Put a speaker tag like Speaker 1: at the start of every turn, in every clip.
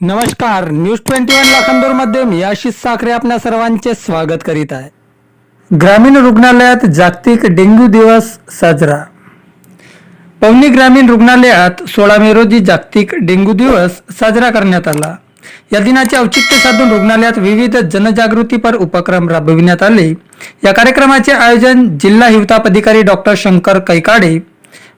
Speaker 1: नमस्कार news twenty one लाखांदूरमध्ये मी आशिष साखरे आपल्या सर्वांचे स्वागत करीत आहे. ग्रामीण रुग्णालयात जागतिक डेंग्यू दिवस साजरा. पवनी ग्रामीण रुग्णालयात सोळा मे रोजी जागतिक डेंग्यू दिवस साजरा करण्यात आला. या दिनाचे औचित्य साधून रुग्णालयात विविध जनजागृतीपर उपक्रम राबविण्यात आले. या कार्यक्रमाचे आयोजन जिल्हा हिवताप अधिकारी डॉक्टर शंकर कैकाडे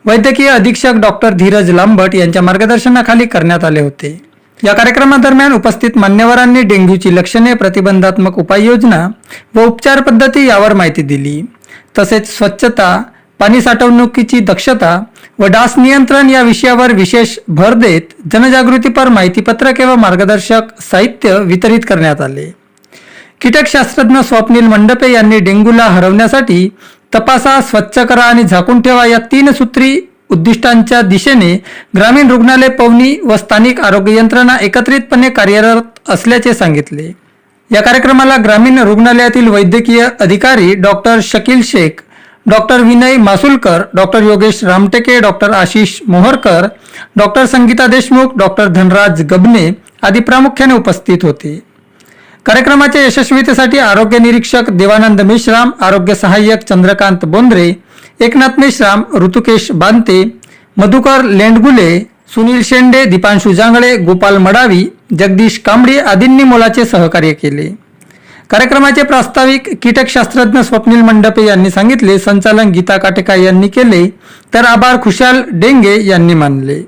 Speaker 1: वैद्यकीय अधीक्षक डॉक्टर धीरज लांबट यांच्या मार्गदर्शनाखाली करण्यात आले होते. या कार्यक्रमादरम्यान उपस्थित मान्यवरांनी डेंग्यूची लक्षणे प्रतिबंधात्मक उपाययोजना व उपचार पद्धती यावर माहिती दिली. तसेच स्वच्छता पाणी साठवणुकीची दक्षता व डास नियंत्रण या विषयावर विशेष भर देत जनजागृतीपर माहितीपत्रक व मार्गदर्शक साहित्य वितरित करण्यात आले. कीटकशास्त्रज्ञ स्वप्नील मंडपे यांनी डेंग्यूला हरवण्यासाठी तपासा स्वच्छ करा आणि झाकून ठेवा या तीन सूत्री उद्दिष्टांच्या दिशेने ग्रामीण रुग्णालय पवनी व स्थानिक आरोग्य यंत्रणा एकत्रितपणे कार्यरत असल्याचे सांगितले. या कार्यक्रमाला ग्रामीण रुग्णालयातील वैद्यकीय अधिकारी doctor Shakeel Shaikh doctor Vinay Masulkar doctor Yogesh Ramteke doctor Ashish Moharkar doctor Sangeeta Deshmukh doctor Dhanraj Gabane आदी प्रामुख्याने उपस्थित होते. कार्यक्रमाच्या यशस्वीतेसाठी आरोग्य निरीक्षक देवानंद मेश्राम आरोग्य सहाय्यक चंद्रकांत बोंद्रे एकनाथ मेश्राम ऋतुकेश बांते मधुकर लेंडगुले सुनील शेंडे दीपांशू जांगळे गोपाल मडावी जगदीश कांबळे आदींनी मोलाचे सहकार्य केले. कार्यक्रमाचे प्रास्ताविक कीटकशास्त्रज्ञ स्वप्नील मंडपे यांनी सांगितले संचालन गीता काटेका यांनी केले तर आभार खुशाल डेंगे यांनी मानले.